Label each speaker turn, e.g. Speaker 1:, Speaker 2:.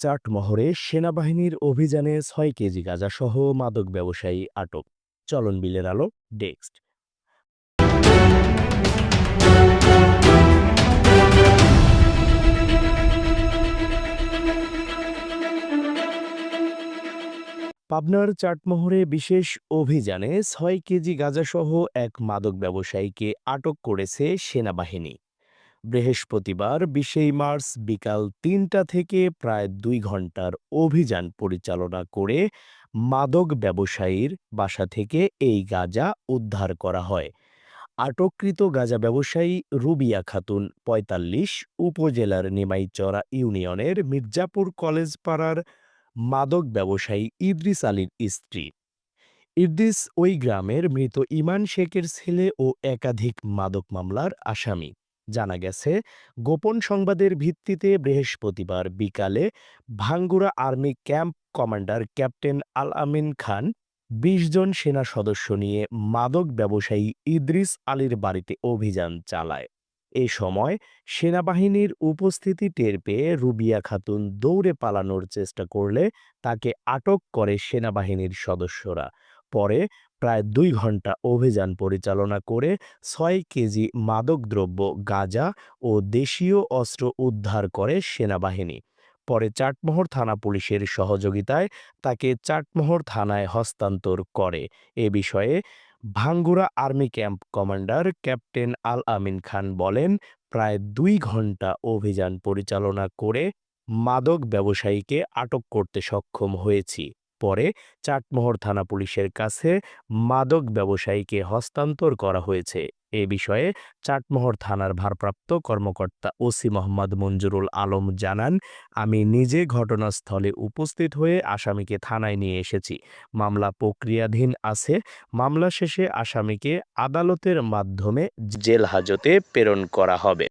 Speaker 1: চাটমোহরে সেনাবাহিনীর অভিযানে ছয় কেজি গাঁজাসহ মাদক ব্যবসায়ী আটক। চলন বিলের আলো ডেক্সট পাবনার চাটমোহরে বিশেষ অভিযানে ছয় কেজি গাঁজাসহ এক মাদক ব্যবসায়ীকে আটক করেছে সেনাবাহিনী। বৃহস্পতিবার, বিশেই মার্চ, বিকাল তিনটা থেকে প্রায় দুই ঘণ্টার অভিযান পরিচালনা করে মাদক ব্যবসায়ীর বাসা থেকে এই গাঁজা উদ্ধার করা হয়। আটককৃত গাঁজা ব্যবসায়ী রুবিয়া খাতুন পঁয়তাল্লিশ, উপজেলার নিমাইচড়া ইউনিয়নের মির্জাপুর কলেজ পাড়ার মাদক ব্যবসায়ী ইদ্রিস আলীর স্ত্রী। ইদ্রিস ওই গ্রামের মৃত ইমান শেখের ছেলে ও একাধিক মাদক মামলার আসামি। জানা গেছে, গোপন সংবাদের ভিত্তিতে বৃহস্পতিবার বিকালে Bhangura army camp commander captain Al Amin Khan বিশ জন সেনা সদস্য নিয়ে মাদক ব্যবসায়ী ইদ্রিস আলীর বাড়িতে অভিযান চালায়। এ সময় সেনাবাহিনীর উপস্থিতি টের পেয়ে রুবিয়া খাতুন দৌড়ে পালানোর চেষ্টা করলে তাকে আটক করে সেনাবাহিনীর সদস্যরা। পরে প্রায় দুই ঘণ্টা অভিযান পরিচালনা করে ছয় কেজি মাদকদ্রব্য, গাঁজা ও দেশীয় অস্ত্র উদ্ধার করে সেনাবাহিনী। পরে চাটমোহর থানা পুলিশের সহযোগিতায় তাকে চাটমোহর থানায় হস্তান্তর করে। এ বিষয়ে Bhangura army camp commander captain Al Amin Khan বলেন, প্রায় দুই ঘণ্টা অভিযান পরিচালনা করে মাদক ব্যবসায়ীকে আটক করতে সক্ষম হয়েছি। পরে চাটমোহর থানা পুলিশের কাছে মাদক ব্যবসায়ীকে হস্তান্তর করা হয়েছে। এ বিষয়ে চাটমোহর থানার ভারপ্রাপ্ত কর্মকর্তা ওসি মোহাম্মদ মঞ্জুরুল আলম জানান, আমি নিজে ঘটনাস্থলে উপস্থিত হয়ে আসামিকে থানায় নিয়ে এসেছি। মামলা প্রক্রিয়াধীন আছে। মামলা শেষে আসামিকে আদালতের মাধ্যমে জেল হাজতে প্রেরণ করা হবে।